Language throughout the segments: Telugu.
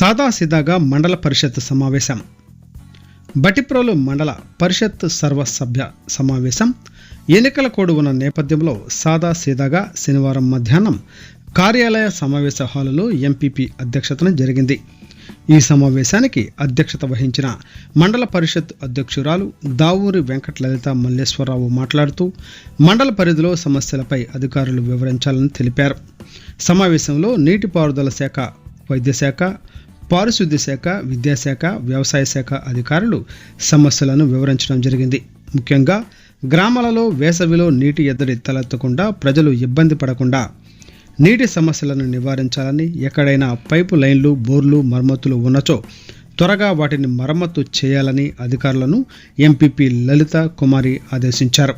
సాదాసీదాగా మండల పరిషత్ సమావేశం. బటిప్రోలు మండల పరిషత్ సర్వసభ్య సమావేశం. ఎన్నికల కోడ్ ఉన్న నేపథ్యంలో సాదాసీదాగా శనివారం మధ్యాహ్నం కార్యాలయ సమావేశ హాలులో ఎంపీపీ అధ్యక్షతన జరిగింది. ఈ సమావేశానికి అధ్యక్షత వహించిన మండల పరిషత్ అధ్యక్షురాలు దావూరి వెంకటలలిత మల్లేశ్వరరావు మాట్లాడుతూ మండల పరిధిలో సమస్యలపై అధికారులు వివరించాలని తెలిపారు. సమావేశంలో నీటిపారుదల శాఖ వైద్యశాఖ పారిశుద్ధ్య శాఖ విద్యాశాఖ వ్యవసాయ శాఖ అధికారులు సమస్యలను వివరించడం జరిగింది. ముఖ్యంగా గ్రామాలలో వేసవిలో నీటి ఎద్దడి తలెత్తకుండా ప్రజలు ఇబ్బంది పడకుండా నీటి సమస్యలను నివారించాలని ఎక్కడైనా పైపు లైన్లు బోర్లు మరమ్మతులు ఉన్నచో త్వరగా వాటిని మరమ్మతు చేయాలని అధికారులను ఎంపీపీ లలిత కుమారి ఆదేశించారు.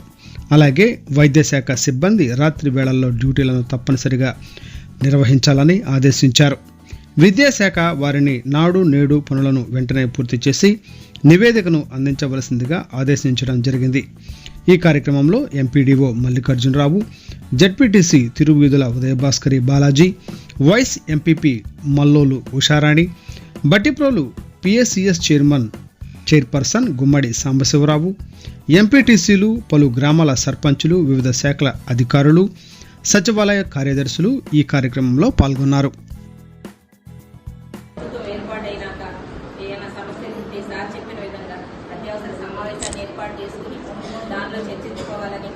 అలాగే వైద్యశాఖ సిబ్బంది రాత్రి వేళల్లో డ్యూటీలను తప్పనిసరిగా నిర్వహించాలని ఆదేశించారు. విద్యాశాఖ వారిని నాడు నేడు పనులను వెంటనే పూర్తి చేసి నివేదికను అందించవలసిందిగా ఆదేశించడం జరిగింది. ఈ కార్యక్రమంలో MPDO Mallikarjunarao ZPTC Tiruveedhula Udayabhaskari Balaji vice MPP Mallolu Usharani Bhattiprolu PSCS chairman chairperson Gummadi Sambasivarao ఎంపీటీసీలు పలు గ్రామాల సర్పంచులు వివిధ శాఖల అధికారులు సచివాలయ కార్యదర్శులు ఈ కార్యక్రమంలో పాల్గొన్నారు. ప్రభుత్వం ఏర్పాటైనాక ఏమైనా సమస్యలు ఉంటే సార్ చెప్పిన విధంగా అత్యవసర సమావేశాన్ని ఏర్పాటు చేసుకుని దానిలో చర్చించుకోవాలని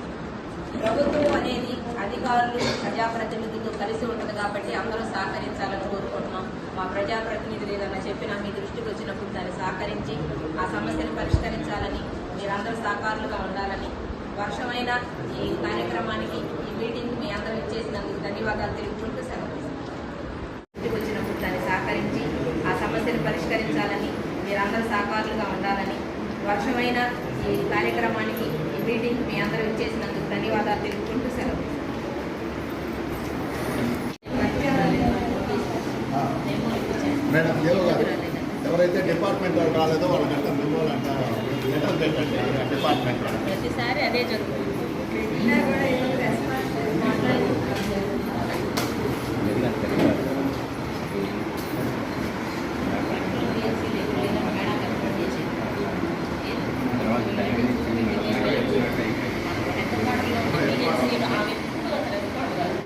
ప్రభుత్వం అనేది అధికారులు ప్రజాప్రతినిధులతో కలిసి ఉంటుంది కాబట్టి అందరూ సహకరించాలని కోరుకుంటున్నాం. మా ప్రజాప్రతినిధులు ఏదన్నా చెప్పినా మీ దృష్టికి వచ్చినప్పుడు దాన్ని సహకరించి ఆ సమస్యను పరిష్కరించాలని మీరందరూ సహకారులుగా ఉండాలని వర్షమైన ఈ కార్యక్రమానికి ఈ మీటింగ్ మీ అందరూ ఇచ్చేసినందుకు ధన్యవాదాలు తెలుపు సెలవు ఇంటికి వచ్చినప్పుడు దాన్ని సహకరించి ఆ సమస్యను పరిష్కరించాలని మీరందరూ సహకారులుగా ఉండాలని వర్షమైన ఈ కార్యక్రమానికి ఈ మీటింగ్ మీ అందరూ ఇచ్చేసినందుకు ధన్యవాదాలు తెలుపుకుంటూ సెలవు. ఎవరైతే డిపార్ట్మెంట్ వాళ్ళు రాలేదో వాళ్ళకంతా మెమోలు అంట లెటర్ పెట్టండి డిపార్ట్మెంట్. ప్రతిసారి అదే జరుగుతుంది.